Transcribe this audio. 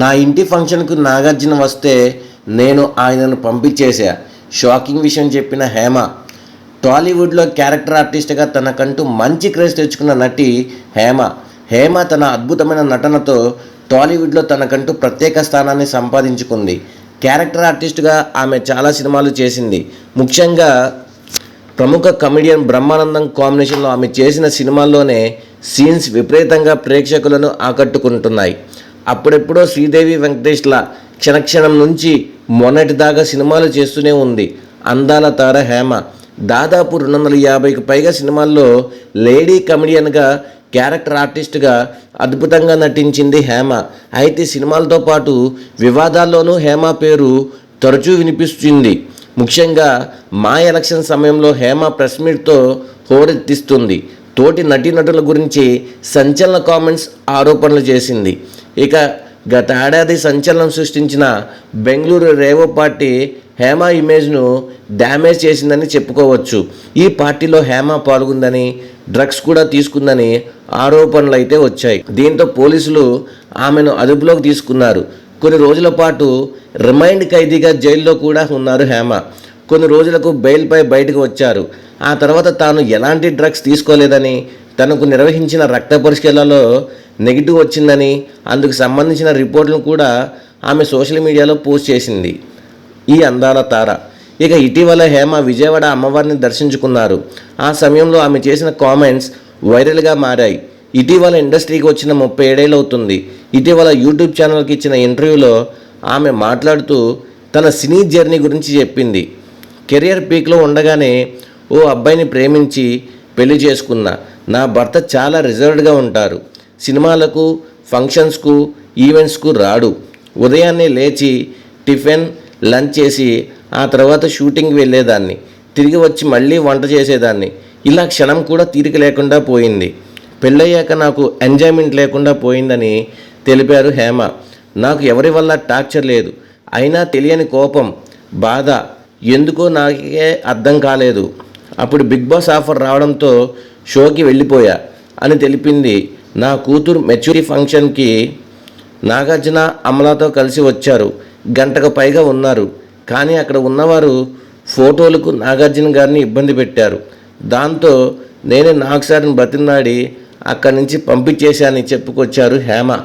నా ఇంటి ఫంక్షన్కు నాగార్జున వస్తే నేను ఆయనను పంపించేశా. షాకింగ్ విషయం చెప్పిన హేమ టాలీవుడ్లో క్యారెక్టర్ ఆర్టిస్ట్గా తనకంటూ మంచి క్రేజ్ తెచ్చుకున్న నటి హేమ. హేమ తన అద్భుతమైన నటనతో టాలీవుడ్లో తనకంటూ ప్రత్యేక స్థానాన్ని సంపాదించుకుంది. క్యారెక్టర్ ఆర్టిస్ట్గా ఆమె చాలా సినిమాలు చేసింది. ముఖ్యంగా ప్రముఖ కమెడియన్ బ్రహ్మానందం కాంబినేషన్లో ఆమె చేసిన సినిమాల్లోనే సీన్స్ విపరీతంగా ప్రేక్షకులను ఆకట్టుకుంటున్నాయి. అప్పుడెప్పుడో శ్రీదేవి వెంకటేష్ల క్షణక్షణం నుంచి మొన్నటిదాకా సినిమాలు చేస్తూనే ఉంది. అందాల తార హేమ. దాదాపు రెండు వందల యాభైకి పైగా సినిమాల్లో లేడీ కమెడియన్గా క్యారెక్టర్ ఆర్టిస్ట్గా అద్భుతంగా నటించింది హేమ. అయితే సినిమాలతో పాటు వివాదాల్లోనూ హేమ పేరు తరచూ వినిపిస్తుంది. ముఖ్యంగా మా ఎలక్షన్ సమయంలో హేమ ప్రెస్ మీట్తో హోరెత్తిస్తుంది. తోటి నటీనటుల గురించి సంచలన కామెంట్స్ ఆరోపణలు చేసింది. ఇక గత ఏడాది సంచలనం సృష్టించిన బెంగళూరు రేవో పార్టీ హేమ ఇమేజ్ను డ్యామేజ్ చేసిందని చెప్పుకోవచ్చు. ఈ పార్టీలో హేమ పాల్గొందని డ్రగ్స్ కూడా తీసుకుందని ఆరోపణలు అయితే వచ్చాయి. దీంతో పోలీసులు ఆమెను అదుపులోకి తీసుకున్నారు. కొన్ని రోజుల పాటు రిమైండ్ ఖైదీగా జైల్లో కూడా ఉన్నారు హేమ. కొన్ని రోజులకు బెయిల్పై బయటకు వచ్చారు. ఆ తర్వాత తాను ఎలాంటి డ్రగ్స్ తీసుకోలేదని తనకు నిర్వహించిన రక్త పరిశీలనలో నెగిటివ్ వచ్చిందని అందుకు సంబంధించిన రిపోర్టులను కూడా ఆమె సోషల్ మీడియాలో పోస్ట్ చేసింది. ఈ అందాల తార. ఇక ఇటీవల హేమ విజయవాడ అమ్మవారిని దర్శించుకున్నారు. ఆ సమయంలో ఆమె చేసిన కామెంట్స్ వైరల్గా మారాయి. ఇటీవల ఇండస్ట్రీకి వచ్చిన ముప్పై ఏడేళ్ళు అవుతుంది. ఇటీవల యూట్యూబ్ ఛానల్కి ఇచ్చిన ఇంటర్వ్యూలో ఆమె మాట్లాడుతూ తన సినీ జర్నీ గురించి చెప్పింది. కెరియర్ పీక్లో ఉండగానే ఓ అబ్బాయిని ప్రేమించి పెళ్ళి చేసుకున్నా. నా భర్త చాలా రిజర్వ్డ్గా ఉంటారు. సినిమాలకు ఫంక్షన్స్కు ఈవెంట్స్కు రాడు. ఉదయాన్నే లేచి టిఫిన్ లంచ్ చేసి ఆ తర్వాత షూటింగ్ వెళ్ళేదాన్ని. తిరిగి వచ్చి మళ్ళీ వంట చేసేదాన్ని. ఇలా క్షణం కూడా తీరిక లేకుండా పోయింది. పెళ్ళయ్యాక నాకు ఎంజాయ్మెంట్ లేకుండా పోయిందని తెలిపారు హేమ. నాకు ఎవరి వల్ల టార్చర్ లేదు. అయినా తెలియని కోపం బాధ ఎందుకో నాకే అర్థం కాలేదు. అప్పుడు బిగ్ బాస్ ఆఫర్ రావడంతో షోకి వెళ్ళిపోయా అని తెలిపింది. నా కూతురు మెచ్యూరిటీ ఫంక్షన్కి నాగార్జున అమలాతో కలిసి వచ్చారు. గంటకు పైగా ఉన్నారు. కానీ అక్కడ ఉన్నవారు ఫోటోలకు నాగార్జున గారిని ఇబ్బంది పెట్టారు. దాంతో నేనే నాగ్ సార్ని బతిన్నాడి అక్కడి నుంచి పంపించేశానని చెప్పుకొచ్చారు హేమ.